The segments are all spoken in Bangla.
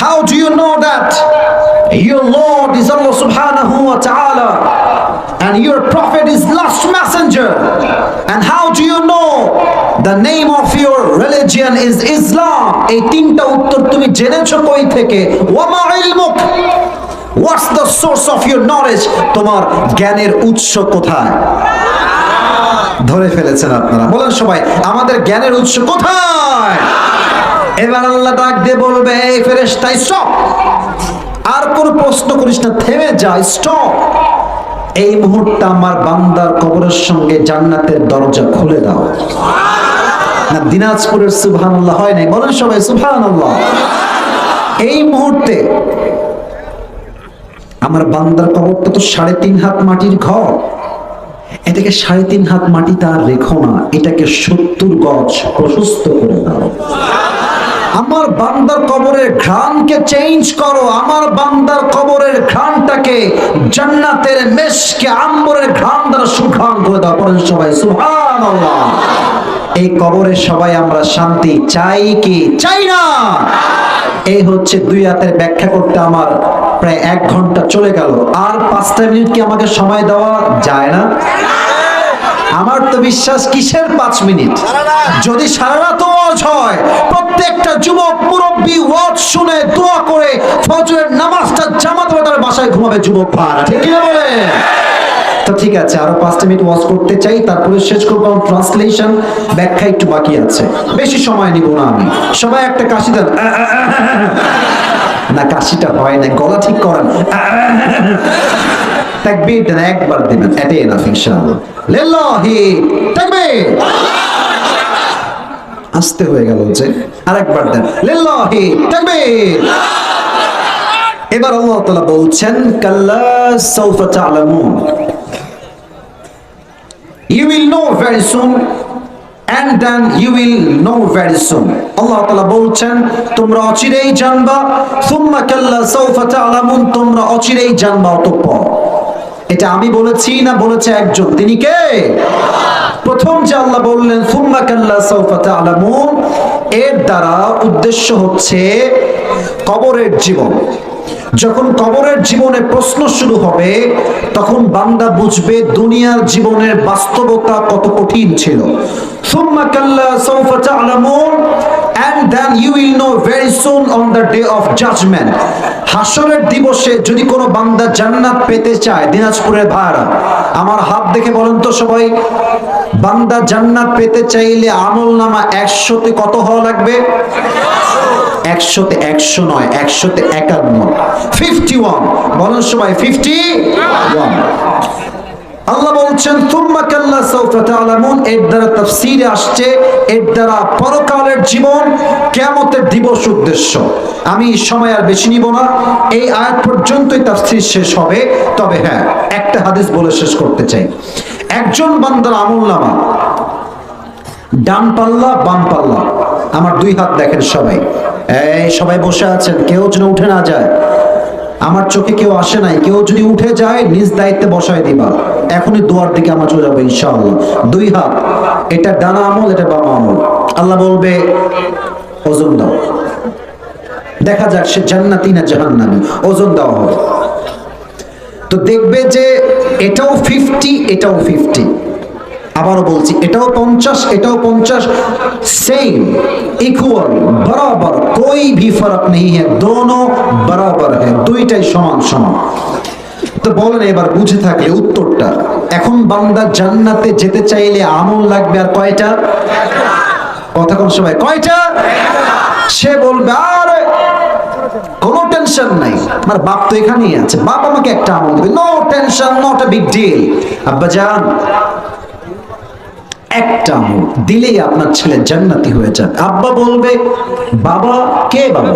How do you know that your Lord is Allah subhanahu wa ta'ala and your prophet is last messenger? And how do you know the name of your religion is Islam? এই তিনটা উত্তর তুমি থেকে What's the source of your knowledge? তোমার জ্ঞানের উৎস কোথায় ধরে ফেলেছেন আপনারা বলেন সবাই আমাদের জ্ঞানের উৎস কোথায় এবার আল্লাহ ডাক দিয়ে বলবে, এই ফেরেশতাই স্টপ আর কোন প্রশ্ন করিস না, থেমে যা স্টপ এই মুহূর্তে আমার বান্দার কবরের সঙ্গে জান্নাতের দরজা খুলে দাও। না, দিনাজপুরের সুবহানাল্লাহ হয় নাই? বলেন সবাই, সুবহানাল্লাহ। এই মুহূর্তে আমার বান্দার কবরটা তো সাড়ে তিন হাত মাটির ঘর। এটাকে সাড়ে তিন হাত মাটি তার রেখো না, এটাকে সত্তর গজ প্রশস্ত করে দাও। আমার বান্দার কবরের ঘ্রাণকে চেঞ্জ করো। আমার বান্দার কবরের ঘ্রাণটাকে জান্নাতের মেশকে আম্বরের ঘ্রাণ দ্বারা সুঘ্রাণ করে দাও। বলেন সবাই, সুবহানাল্লাহ। এই কবরে সবাই আমরা শান্তি চাই কি? চাই না। এই হচ্ছে দুই হাতের ব্যাখ্যা করতে আমার প্রায় এক ঘণ্টা চলে গেল। আর পাঁচটা মিনিট কি আমাকে সময় দেওয়া যায় না? আমার তো বিশ্বাস কিসের পাঁচ মিনিট? যদি সারা রাত হয় প্রত্যেকটা যুবক মুরব্বী ওয়াজ শুনে দোয়া করে ফজরের নামাজটা জামাত তার বাসায় ঘুমাবে যুবক ভাড়া ঠিক কি বলে তো ঠিক আছে, আরও পাঁচটা মিনিট ওয়াজ করতে চাই, তারপরে শেষ করব ট্রান্সলেশন, ব্যাখ্যা একটু বাকি আছে। বেশি সময় নিব না আমি। সবাই একটা কাশি দেন। না, কাশিটা হয় না গলা ঠিক করেন। তাকবীর দেন একবার দিবেন। এটাই এনাফ ইনশাআল্লাহ। লিল্লাহি, তাকবীর। আস্তে হয়ে গেল যে, আরেকবার দেন। লিল্লাহি তাকবীর। এবার আল্লাহ তাআলা বলছেন, কাল্লা সাউফা তা'লামুন You will know very soon, and then you will know very soon. আল্লাহ তাআলা বলছেন, তোমরা অচিরেই জানবা, সুম্মা কাল্লা সাউফা তা'লামুন তোমরা অচিরেই জানবা অতঃপর। এটা আমি বলেছি না বলেছে একজন। তিনি কে? প্রথম যে আল্লাহ বললেন, সুম্মা কাল্লা সাউফা তা'লামুন এর দ্বারা উদ্দেশ্য হচ্ছে কবরের জীবন। যখন কবরের জীবনে প্রশ্ন শুরু হবে, তখন বান্দা বুঝবে দুনিয়ার জীবনের বাস্তবতা কত কঠিন ছিল। সুম্মা কাল্লা সাউফা তা'লামুন and then you will know very soon on the day of judgment. হাসরের দিবসে যদি কোনো বান্দা জান্নাত পেতে চায়, দিনাজপুরের ভাড়া, আমার হাত দেখে বলেন তো সবাই। বান্দা জান্নাত পেতে চাইলে আমল নামা একশোতে কত হওয়া লাগবে? একশোতে একশো নয়, একশোতে একান্ন। Fifty one. বলেন সবাই, ফিফটি ওয়ান। আল্লাহ বলছেন তুম্মা কাল্লা সাউফা তা'লামুন এর দ্বারা তাফসীরে আসছে, এর দ্বারা পরকালের জীবন কিয়ামতের দিবস উদ্দেশ্য। আমি সময় আর বেশি নিব না, এই আয়াত পর্যন্তই তাফসীর শেষ হবে। তবে হ্যাঁ একটা হাদিস বলে শেষ করতে চাই। একজন বান্দার আমলনামা ডান পাল্লা, বাম পাল্লা। আমার দুই হাত দেখেন সবাই। এই সবাই বসে আছেন, কেউ যেন উঠে না যায়। আমার চোখে কেউ আসে নাই, কেউ যদি উঠে যায়, নিজ দায়িত্বে বসায় দিবা। এখনই দুয়ার দিকে আমার চলে যাবে ইনশাআল্লাহ। দুই হাত, এটা ডানা আমল, এটা বাম আমল। আল্লাহ বলবে, ওজন দাও। দেখা যাক সে জান্নাতি না জাহান্নামি। ওজন দেওয়া হবে তো দেখবে যে এটাও ফিফটি এটাও ফিফটি আবারও বলছি, এটাও পঞ্চাশ এটাও পঞ্চাশ। সেম ইকুয়াল বরাবর, কই ভি ফরক নেই হ্যাঁ দোনো বরাবর হ্যাঁ দুইটাই সমান সমান। তো বলেন এবার বুঝে থাকলে উত্তরটা। এখন বান্দা জান্নাতে যেতে চাইলে আমল লাগবে আর কয়টা? কথা কোন সময়, কয়টা? সে বলবে, আর, কোন টেনশন নাই। আমার বাপ তো এখানেই আছে। বাপ আমাকে একটা আমল দেবে। No tension not a big deal আব্বা জান একটা আমল দিলেই আপনার ছেলে জান্নাতি হয়ে যাবে। আব্বা বলবে, বাবা, কে বাবা?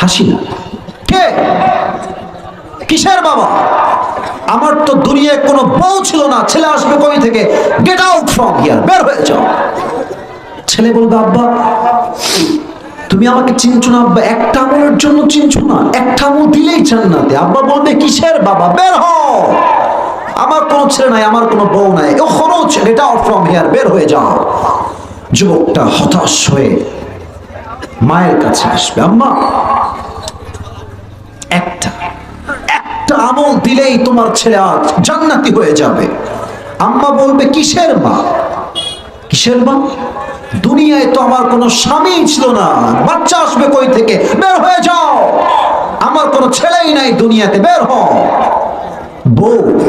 হাসি না। কে? কিসের বাবা? আমার তো দুনিয়ায় কোনো বউ ছিল না। ছেলে আসবে কই থেকে? গেট আউট ফ্রম হিয়ার বের হয়ে যাও। ছেলে বলবে, আব্বা তুমি আমাকে চিনছো না, আব্বা, একটা আমলের জন্য চিনছো না, একটা আমল দিলেই জান্নাতে। আব্বা বলবে, কিসের বাবা? বের হ। আমার কোনো ছেলে নাই, আমার কোনো বউ নাই। ও খরচ এটা ফ্রম হেয়ার বের হয়ে যাও যুবকটা হতাশ হয়ে মায়ের কাছে আসবে। আম্মা, একটা একটা আমল দিলেই তোমার ছেলে আজ জান্নাতি হয়ে যাবে। আম্মা বলবে, কিসের মা? কিসের মা? দুনিয়ায় তো আমার কোনো স্বামী ছিল না। বাচ্চা আসবে কই থেকে? বের হয়ে যাও। আমার কোনো ছেলেই নাই দুনিয়াতে, বের হও। বউ,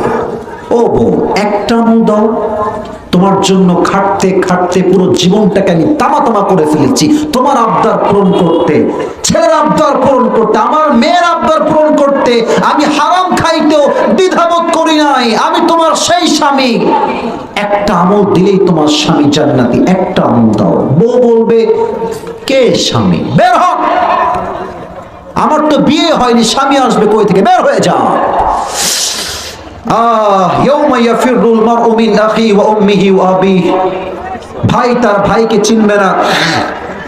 ও বউ, একটা দাও। তোমার জন্য খাটতে খাটতে পুরো জীবনটাকে আমি তামা তামা করে ফেলেছি। তোমার আবদার পূরণ করতে, ছেলের আবদার পূরণ করতে, আমার মেয়ের আবদার পূরণ করতে আমি হারাম খাইতেও দ্বিধাবোধ করি নাই। আমি তোমার সেই স্বামী। একটা আমল দিলেই তোমার স্বামী জান্নাতি, একটা আমল দাও। বউ বলবে, কে স্বামী? বের হ। আমার তো বিয়ে হয়নি, স্বামী আসবে কই থেকে? বের হয়ে যা ভাই তার ভাইকে চিনবে না,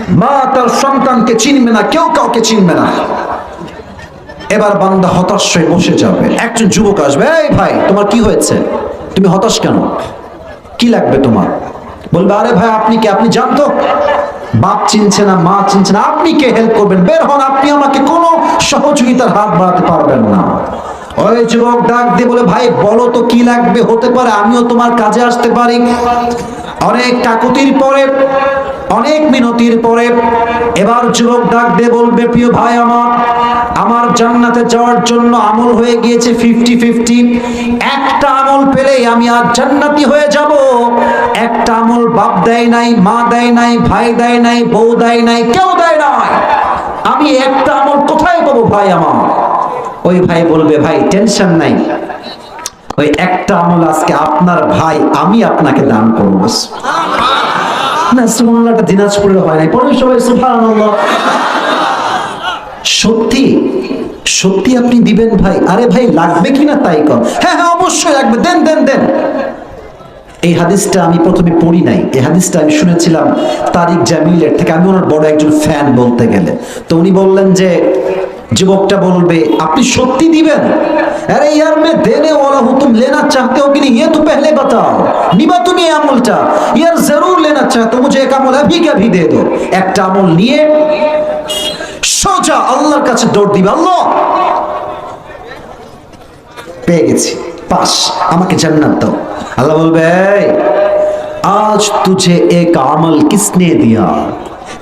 মা তার সন্তানকে চিনবে না, কেউ কাউকে চিনবে না। এবার বান্দা হতাশ হয়ে বসে যাবে। একজন যুবক আসবে, এই ভাই, তোমার কি হয়েছে? তুমি হতাশ কেন? কি লাগবে তোমার? বলবে, আরে ভাই, আপনি কি? আপনি জানতো? বাপ চিনছে না, মা চিনছে না। আপনি কে? হেল্প করবেন। বের হন। আপনি আমাকে কোনো সহযোগিতার হাত বাড়াতে পারবেন না। ওই যুবক ডাক দিয়ে বলে, ভাই, বলো তো কি লাগবে? হতে পারে আমিও তোমার কাজে আসতে পারি। অনেক কাকুতির পরে, অনেক মিনতির পরে, এবার যুবক ডাক দিয়ে বলবে, প্রিয় ভাই আমার আমার জান্নাতে যাওয়ার জন্য আমল হয়ে গিয়েছে ফিফটি ফিফটি। একটা আমল পেলেই আমি আর জান্নাতি হয়ে যাব। একটা আমল বাপ দেয় নাই, মা দেয় নাই, ভাই দেয় নাই, বউ দেয় নাই, কেউ দেয় নাই। আমি একটা আমল কোথায় পাবো ভাই আমার? ওই ভাই বলবে, ভাই টেনশন নাই। ওই একটা আমল আজকে আপনার ভাই, আমি আপনাকে দান করব। না, সুবহানাল্লাহটা দিনাজপুরের হয় নাই। পরে সবাই সুবহানাল্লাহ। সত্যি সত্যি আপনি দিবেন ভাই? আরে ভাই, লাগবে কিনা তাই কর হ্যাঁ হ্যাঁ অবশ্যই লাগবে। দেন দেন দেন। এই হাদিসটা আমি প্রথমে পড়ি নাই। এই হাদিসটা আমি শুনেছিলাম তারিক জামিলের থেকে। আমি ওনার বড় একজন ফ্যান বলতে গেলে। তো উনি বললেন যে যুবকটা বলবে, আপনি সত্যি দিবেন? আরে ইয়ার মে দেনে ওয়ালা হু তুম লেনা চাহতে হো কি না ইয়ে তো পহলে বাতাও। নিবা তুমি আমল চা ইয়ার জরুর লেনা চাহতে মুঝে এক আমল আভি কে আভি দে দো। একটা আমল নিয়ে সোজা আল্লাহর কাছে দৌড় দিবে, আল্লাহ, পেয়ে গেছি, পাস, আমাকে জান্নাত দাও। আল্লাহ বলবে আজ তুঝে এক আমল কিসনে দিয়া?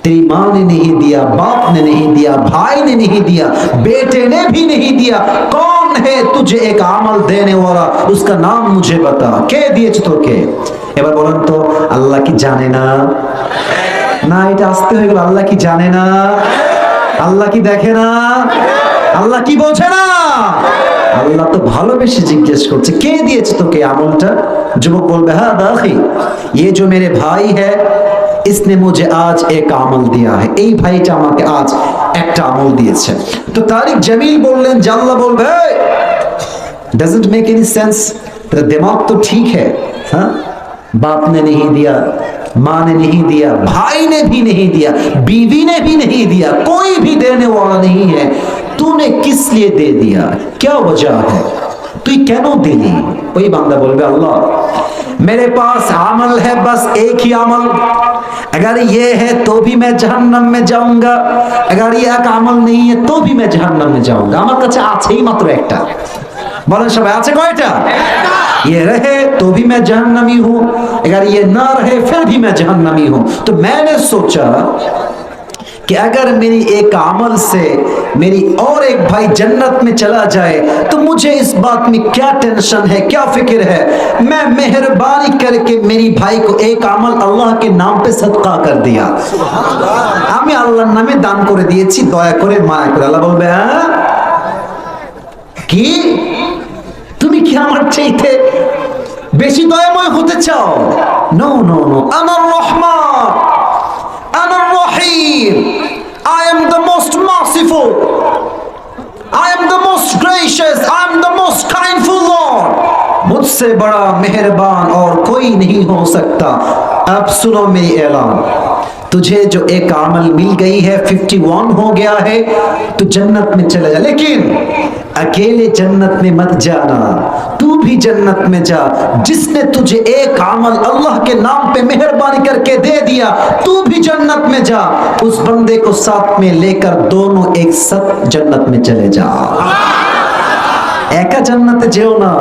तेरी माँ ने नहीं दिया बाप ने नहीं दिया भाई ने नहीं दिया बेटे ने भी नहीं दिया कौन है तुझे एक अमल देने वाला उसका नाम मुझे बता কে দিয়েছে তোকে এবার বলেন তো আল্লাহ কি জানে না না এটা আসতে হয়ে গেল আল্লাহ কি জানে না আল্লাহ কি দেখে না আল্লাহ কি বোঝে না আল্লাহ তো ভালোবেসে জিজ্ঞেস করছে কে দিয়েছে তোকে এই আমলটা যুবক বলবে হ্যাঁ দাখি ये जो मेरे भाई है اس نے مجھے آج ایک عمل دیا ہے۔ اے بھائی چاما کے آج ایک عمل دیا আজ تو تاریخ جمیل بول لیں جاللہ بول بھائی doesn't make any sense. سینس دماغ تو ٹھیک ہے ہاں؟ باپ نے نہیں دیا، ماں نے نہیں دیا، بھائی نے بھی نہیں دیا، بیوی نے بھی نہیں دیا، کوئی بھی دینے والا نہیں ہے۔ تو نے کس لیے دے دیا؟ کیا وجہ ہے؟ تو یہ کینوں دے কেন وہی باندھا بول বলবে اللہ! میرے پاس عمل ہے، بس ایک ہی عمل۔ اگر یہ ہے تو بھی میں جہنم میں جاؤں گا۔ اگر یہ ایک عمل نہیں ہے تو بھی میں جہنم میں جاؤں گا۔ আমার কাছে আছেই মাত্র بلن شبہ সবাই کوئی কয়টা یہ رہے تو بھی میں جہنمی ہوں۔ اگر یہ نہ رہے، پھر بھی میں جہنمی ہوں۔ تو میں نے سوچا कि अगर मेरी एक अमल से मेरी और एक भाई जन्नत में चला जाए तो मुझे इस बात में क्या टेंशन है क्या फिक्र है मैं मेहरबानी करके मेरी भाई को एक अमल अल्लाह के नाम पे सदका कर दिया আমি আল্লাহর নামে দান করে দিয়েছি দয়া করে মায়া করে আল্লাহ বলবে হ্যাঁ কি তুমি কি আমার চাইতে বেশি দয়াময় হতে চাও নো নো নো আমার রহমান আমার রহিম I am the most merciful. I am the most gracious. I am the most kindful Lord. مجھ سے بڑا مہربان اور کوئی نہیں ہو سکتا اب سنو میری اعلان تجھے جو ایک عمل مل گئی ہے 51 ہو گیا ہے، تو جنت میں چلے جا لیکن اکیلے جنت میں مت جانا بھی جنت میں جا، جس نے تجھے ایک عمل اللہ کے نام پہ مہربانی کر کے دے دیا، تو بھی جنت میں جا۔ اس بندے کو ساتھ میں لے کر دونوں ایک ساتھ جنت میں چلے جا۔ একা জান্নাতে যেও না।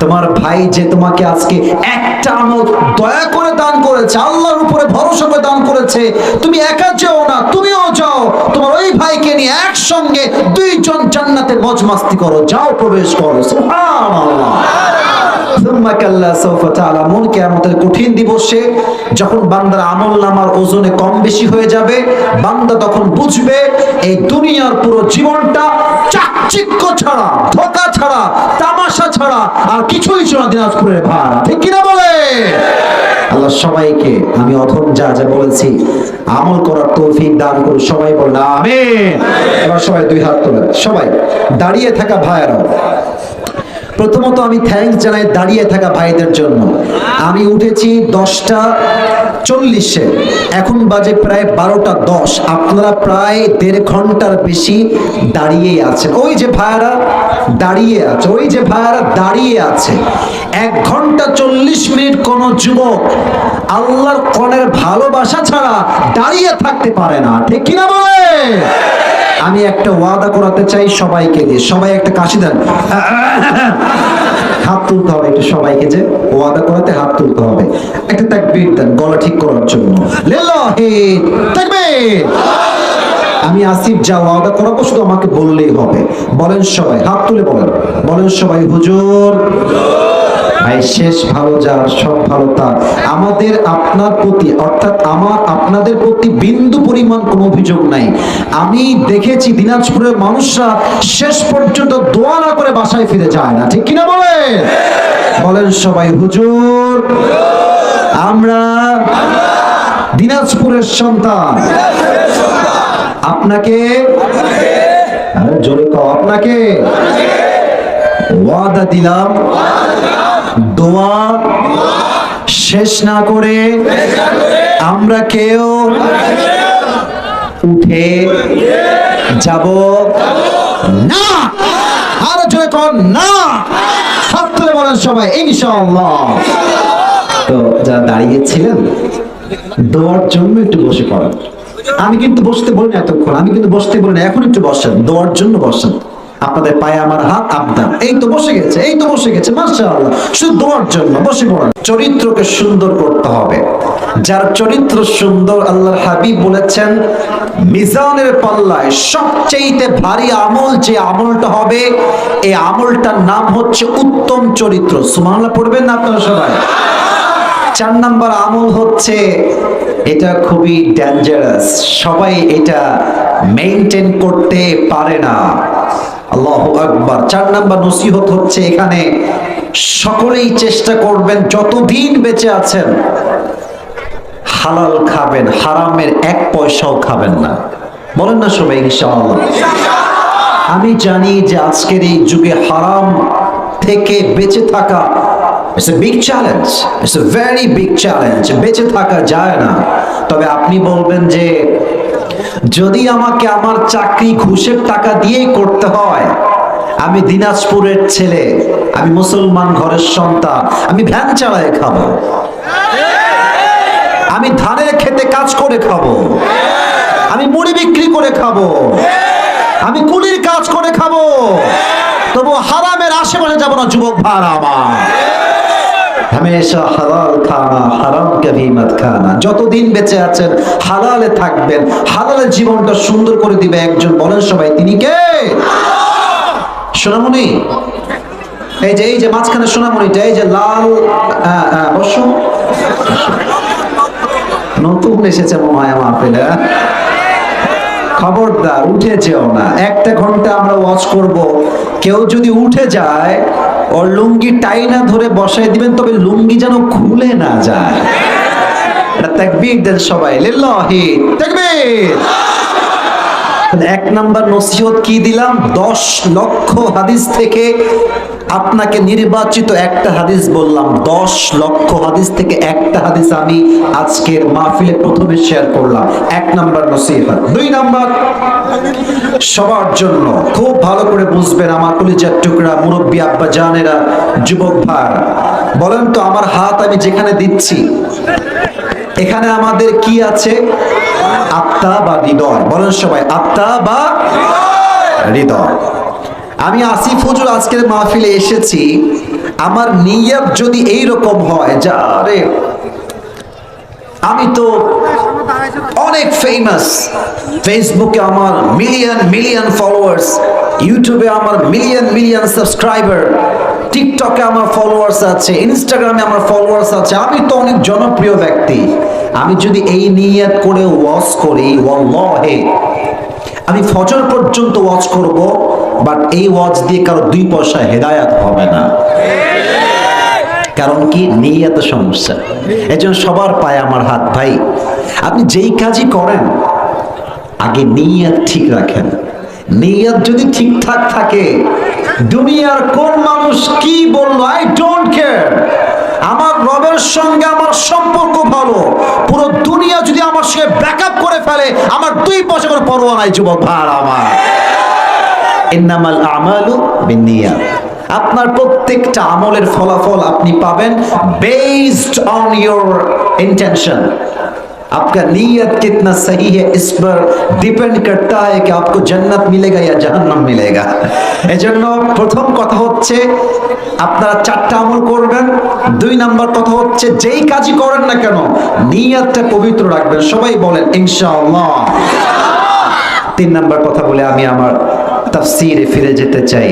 তোমার ভাই যে তোমাকে আজকে একটা আমল দয়া করে দান করেছে, আল্লাহর উপরে ভরসা করে দান করেছে, তুমি একা যেও না, তুমিও যাও। তোমার ওই ভাইকে নিয়ে একসঙ্গে দুইজন জান্নাতে মজ মাস্তি করো, যাও প্রবেশ করো। কঠিন দিবসে যখন বান্দার আমল নামার ওজনে কম বেশি হয়ে যাবে, বান্দা তখন বুঝবে, এই দুনিয়ার পুরো জীবনটা চাকচিক্য ছাড়া, ধোকা ছাড়া, তামাশা ছাড়া আর কিছুই ছিল দিনাজপুরের ভাড়া ঠিক কিনা বলে? আল্লাহ সবাইকে আমি যা যা বলেছি, আমল করার তৌফিক দান সবাই আমিন। এবার সবাই দুই হাত তোলেন। সবাই, দাঁড়িয়ে থাকা ভাইয়েরা। প্রথমত আমি থ্যাঙ্কস জানাই দাঁড়িয়ে থাকা ভাইদের জন্য। আমি উঠেছি দশটা চল্লিশে। এখন বাজে প্রায় বারোটা দশ। আপনারা প্রায় দেড় ঘণ্টার বেশি দাঁড়িয়েই আছেন। ওই যে ভাইয়ারা দাঁড়িয়ে আছে, ওই যে ভাইয়ারা দাঁড়িয়ে আছে। এক ঘণ্টা চল্লিশ মিনিট কোন যুবক আল্লাহর কনের ভালোবাসা ছাড়া দাঁড়িয়ে থাকতে পারে না। ঠিক কিনা বলে আমি একটা ওয়াদা করাতে চাই সবাইকে দিয়ে। সবাই একটা কাশি দেন। হাত তুলতে হবে, একটু সবাইকে যে ওয়াদা করাতে হাত তুলতে হবে। একটা তাকবীর দেন, গলা ঠিক করার জন্য। তাকবীর! আমি আসিফ যা ওয়াদা করাবো, শুধু আমাকে বললেই হবে। বলেন সবাই, হাত তুলে বলেন। বলেন সবাই, হুজুর। ভাই, শেষ ভালো যার, সব ভালো তার। আমাদের আপনার প্রতি, অর্থাৎ আমার, আপনাদের প্রতি বিন্দু পরিমাণ কোনো অভিযোগ নাই। আমি দেখেছি দিনাজপুরের মানুষরা শেষ পর্যন্ত দোয়া না করে বাসায় ফিরে যায় না। ঠিক কিনা বলে বলেন সবাই, হুজুর, আমরা দিনাজপুরের সন্তান। আপনাকে জোরে আপনাকে ওয়াদা দিলাম। দোয়া শেষ না করে আমরা কেউ উঠে যাব না। আর জোরে কর না। হাত বলেন সবাই, ইনশাআল্লাহ। তো যারা দাঁড়িয়েছিলেন, দোয়ার জন্য একটু বসে পড়েন। আমি কিন্তু বসতে বলি না এতক্ষণ, আমি কিন্তু বসতে বলি না, এখন একটু বসেন, দোয়ার জন্য বসেন। আপনাদের পায়ে আমার হাত আবদান এই তো বসে গেছে, এই তো বসে গেছে, মাশাআল্লাহ। শুধু দোয়ার জন্য বসে পড়েন। চরিত্রকে সুন্দর করতে হবে। যার চরিত্র সুন্দর আল্লাহর হাবিব বলেছেন, মিজানের পাল্লায় সবচেয়ে ভারী আমল যে আমলটা হবে, এই আমলটার নাম হচ্ছে উত্তম চরিত্র। সুমানলা পড়বেন না আপনারা সবাই? চার নাম্বার আমল হচ্ছে, এটা খুবই ডেঞ্জারাস সবাই এটা মেনটেন করতে পারে না। আল্লাহ আকবার। চার নাম্বার নসিহত হচ্ছে এখানে, সকলেই চেষ্টা করবেন যতদিন বেঁচে আছেন, হালাল খাবেন, হারামের এক পয়সাও খাবেন না। বলেন না সবাই, ইনশাআল্লাহ। আমি জানি যে আজকের এই যুগে হারাম থেকে বেঁচে থাকা it's a big challenge it's a very big challenge বেঁচে থাকা যায় না। তবে আপনি বলবেন যে যদি আমাকে আমার চাকরি ঘুষের টাকা দিয়েই করতে হয়, আমি দিনাজপুরের ছেলে, আমি মুসলমান ঘরের সন্তান, আমি ভ্যান চালায় খাব। আমি ধানের খেতে কাজ করে খাব। আমি মুড়ি বিক্রি করে খাব। আমি কুলির কাজ করে খাব। তবু হারামের আশেপাশে যাব না, যুবক ভাড়া আমার। হামেশা হালাল খানা হারাম কভি মত খানা যতদিন বেঁচে আছেন হালালে থাকবেন। হালালের জীবনটা সুন্দর করে দিবে একজন। বলেন সবাই তিনি কে? সোনামণি? এই যে এই যে মাঝখানে সোনামণিটা এই যে লাল হ্যাঁ, নতুন এসেছে মনে হয় মাহফিলে হ্যাঁ? খবরদার উঠে যেও না। একটা ঘণ্টা আমরা ওয়াচ করব। কেউ যদি উঠে যায় ওর লুঙ্গি টাইনা ধরে বসাই দিবেন তবে লুঙ্গি যেন খুলে না যায় এটা তাকবীর দেন সবাই লিল্লাহি তাকবীর এক নাম্বার নসিহত কি দিলাম? দশ লক্ষ হাদিস থেকে আপনাকে নির্বাচিত একটা হাদিস বললাম। দশ লক্ষ হাদিস থেকে একটা হাদিস আমি আজকের মাহফিলে প্রথমে শেয়ার করলাম। এক নাম্বার নসিহত। দুই নাম্বার, সবার জন্য খুব ভালো করে বুঝবেন আমার কলিজার টুকরা মুরব্বী আব্বা জানেরা, যুবক ভাই বলেন তো, আমার হাত আমি যেখানে দিচ্ছি এখানে আমাদের কি আছে? আত্মা বা হৃদয়। বলেন সবাই, আত্মা বা হৃদয়। আমি আসিফ হুজুর, আজকের মাহফিলে এসেছি। আমার নিয়ত যদি এই রকম হয়, যা আরে, আমি তো অনেক ফেমাস ফেসবুকে আমার মিলিয়ন মিলিয়ন ফলোয়ার্স ইউটিউবে আমার মিলিয়ন মিলিয়ন সাবস্ক্রাইবার টিকটকে আমার ফলোয়ার্স আছে ইনস্টাগ্রামে আমার ফলোয়ার্স আছে, আমি তো অনেক জনপ্রিয় ব্যক্তি। আমি যদি এই নিয়ত করে ওয়াচ করি, ওয়াল্লাহে, আমি ফজর পর্যন্ত ওয়াচ করব বাট এই ওয়াচ দিয়ে কারও দুই পয়সা হেদায়াত হবে না। কারণ কি? নিয়ত সমস্যা। এজন্য সবার পায়ে আমার হাত, ভাই, আপনি যেই কাজই করেন, আগে নিয়ত ঠিক রাখেন। নিয়ত যদি ঠিকঠাক থাকে দুনিয়ার কোন মানুষ কি বলল? আই ডোন্ট কেয়ার আমার রবের সঙ্গে আমার সম্পর্ক ভালো। পুরো দুনিয়া যদি আমার সঙ্গে ব্যাক করে ফেলে, আমার দুই পয়সা করে পরোয়া নাই, যুবক ভার আমার। ইন্নামাল আমালু বিনিয়া আপনার প্রত্যেকটা আমলের ফলাফল আপনি পাবেন বেসড অন ইউর ইন্টেনশন आपका नीयत कितना सही है इस पर डिपेंड करता है कि आपको जन्नत मिलेगा या जहन्नम मिलेगा এজন্য প্রথম কথা হচ্ছে আপনারা চারটা আমল করবেন দুই নাম্বার কথা হচ্ছে যেই কাজই করেন না কেন নিয়তটা পবিত্র রাখবেন সবাই বলেন ইনশাআল্লাহ তিন নাম্বার কথা বলে আমি আমার তাফসিরে ফিরে যেতে চাই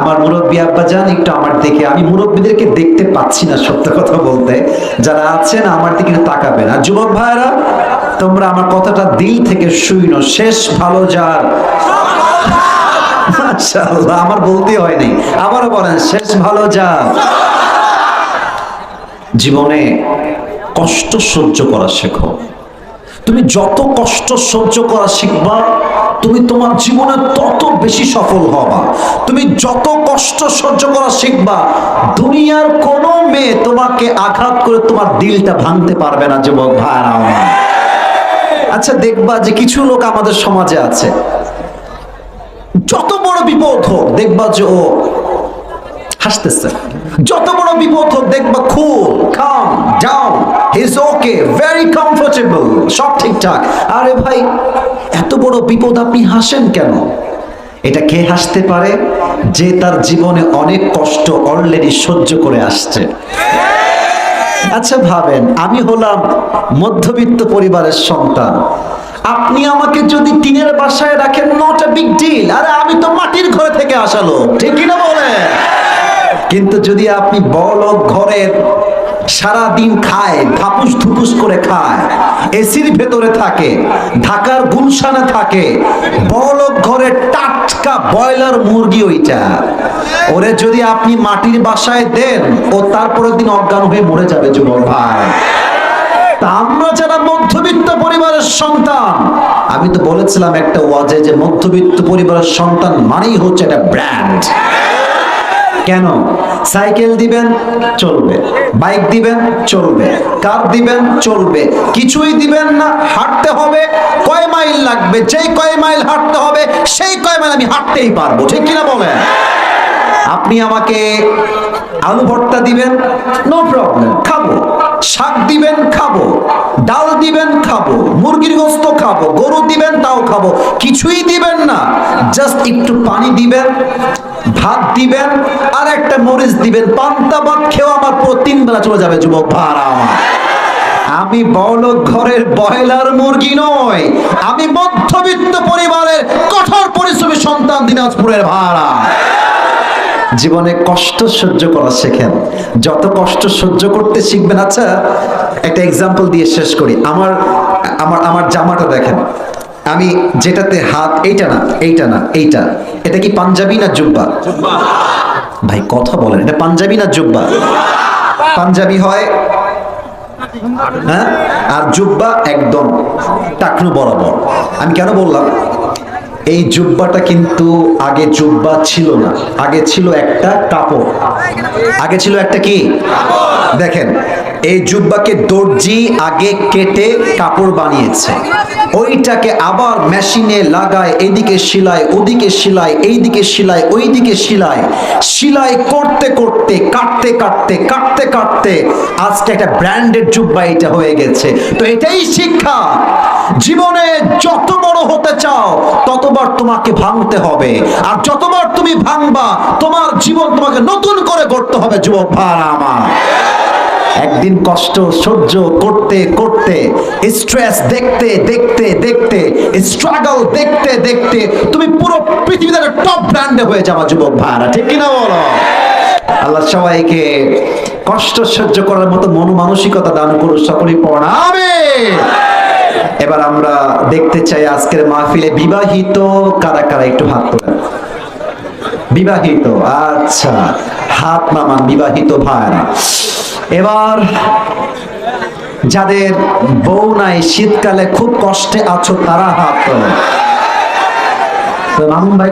আমার মুরব্বী আব্বা যান একটু আমার দিকে। আমি মুরব্বীদেরকে দেখতে পাচ্ছি না, সত্য কথা বলতে। যারা আছেন, আমার দিকে তাকাবেন। আর যুবক ভাইরা তোমরা আমার কথাটা দিল থেকে শুইনো। শেষ ভালো যার। আমার বলতে হয়নি আবারও বলেন, শেষ ভালো যার। জীবনে কষ্ট সহ্য করা শেখো। তুমি যত কষ্ট সহ্য করা শিখবা, তুমি তোমার জীবনে তত বেশি সফল হবা। তুমি যত কষ্ট সহ্য করা শিখবা, দুনিয়ার কোনো মেয়ে তোমাকে আঘাত করে তোমার দিলটা ভাঙতে পারবে না, যুবক ভাইরা আচ্ছা দেখবা যে কিছু লোক আমাদের সমাজে আছে। যত বড় বিপদ হোক, দেখবা যে ও হাসতেছে। যত বড় বিপদ হোক, দেখবা cool calm down is okay very comfortable সব ঠিকঠাক। আরে ভাই, এত বড় বিপদ আপনি হাসেন কেন? এটা কে হাসতে পারে? যে তার জীবনে অনেক কষ্ট অলরেডি সহ্য করে আসছে। আচ্ছা ভাবেন, আমি হলাম মধ্যবিত্ত পরিবারের সন্তান। আপনি আমাকে যদি টিনের বাসায় রাখেন নট এ বিগ ডিল আরে আমি তো মাটির ঘরে থেকে আসালো ঠিক না বলে কিন্তু যদি আপনি বড় ঘরের সারা দিন খায়, ধাপুস ধুপুস করে খায়, এসির ভেতরে থাকে, ঢাকার গুলশানে থাকে বড় ঘরে টাটকা ব্রয়লার মুরগি ওইটা। ওরে যদি আপনি মাটির বাসায় দেন, ও তারপরের দিন অজ্ঞান হয়ে মরে যাবে যুবক ভাই। আমরা যারা মধ্যবিত্ত পরিবারের সন্তান, আমি তো বলেছিলাম একটা ওয়াজে যে মধ্যবিত্ত পরিবারের সন্তান মানেই হচ্ছে একটা ব্র্যান্ড। কেন? সাইকেল দিবেন, চলবে। বাইক দিবেন, চলবে। কার দিবেন, চলবে। কিছুই দিবেন না, হাঁটতে হবে। কয় মাইল লাগবে? যেই কয় মাইল হাঁটতে হবে, সেই কয় মাইল আমি হাঁটতেই পারব। ঠিক কিনা বলেন? আপনি আমাকে আলু ভর্তা দিবেন? নো প্রবলেম খাব। শাক দিবেন, খাব। ডাল দিবেন, খাব। মুরগির গোস্ত খাব। গরু দিবেন, তাও খাব। কিছুই দিবেন না। জাস্ট একটু পানি দিবেন, ভাত দিবেন, আর একটা মরিচ দিবেন। পান্তা ভাত খেয়েও আমার পুরো তিন বেলা চলে যাবে, যুবক ভাড়া আমার। আমি বড় ঘরের বয়লার মুরগি নয় আমি মধ্যবিত্ত পরিবারের কঠোর পরিশ্রমী সন্তান দিনাজপুরের ভাড়া জীবনে কষ্ট সহ্য করা শেখেন। যত কষ্ট সহ্য করতে শিখবেন আচ্ছা একটা এক্সাম্পল দিয়ে শেষ করি। আমার আমার আমার জামাটা দেখেন। আমি যেটাতে হাত এইটা না এইটা না এইটা। এটা কি পাঞ্জাবি না জুব্বা। ভাই কথা বলেন এটা পাঞ্জাবি না জুব্বা? পাঞ্জাবি হয় হ্যাঁ? আর জুব্বা একদম টাকনু বরাবর। আমি কেন বললাম? এই জুব্বাটা কিন্তু আগে জুব্বা ছিল না। আগে ছিল একটা কাপড়। আগে ছিল একটা কি? দেখেন, এই জুব্বাকে দর্জি আগে কেটে কাপড় বানিয়েছে। ওইটাকে আবার মেশিনে লাগায়, এদিকে সেলাই, ওদিকে সেলাই, এইদিকে সেলাই, ওইদিকে সেলাই। সেলাই করতে করতে, কাটতে কাটতে কাটতে কাটতে আজকে একটা ব্র্যান্ডেড জুব্বা এটা হয়ে গেছে। তো এটাই শিক্ষা। জীবনে যত বড় হতে চাও, ততবার তোমাকে ভাঙতে হবে। আর যতবার তুমি ভাঙবা, তোমার জীবন তোমাকে নতুন করে গড়তে হবে, যুবক ভাড়া আমার। একদিন কষ্ট সহ্য করতে করতে স্ট্রেস দেখতে দেখতে দেখতে স্ট্রাগল দেখতে দেখতে, তুমি পুরো পৃথিবীতে টপ ব্র্যান্ডে হয়ে যাবা, যুবক ভাড়া ঠিক কিনা বলো? আল্লাহ সবাইকে কষ্ট সহ্য করার মতো মন মানসিকতা দান করুন, সকলেই পড়াবে এবার আমরা দেখতে চাই আজকের মাহফিলে বিবাহিত কারা কারা? একটু হাত তোলেন। বিবাহিত আচ্ছা। হাত নামান বিবাহিত ভাই এবার যাদের বউ নাই, শীতকালে খুব কষ্টে আছো, তারা হাত তো মামুন ভাই?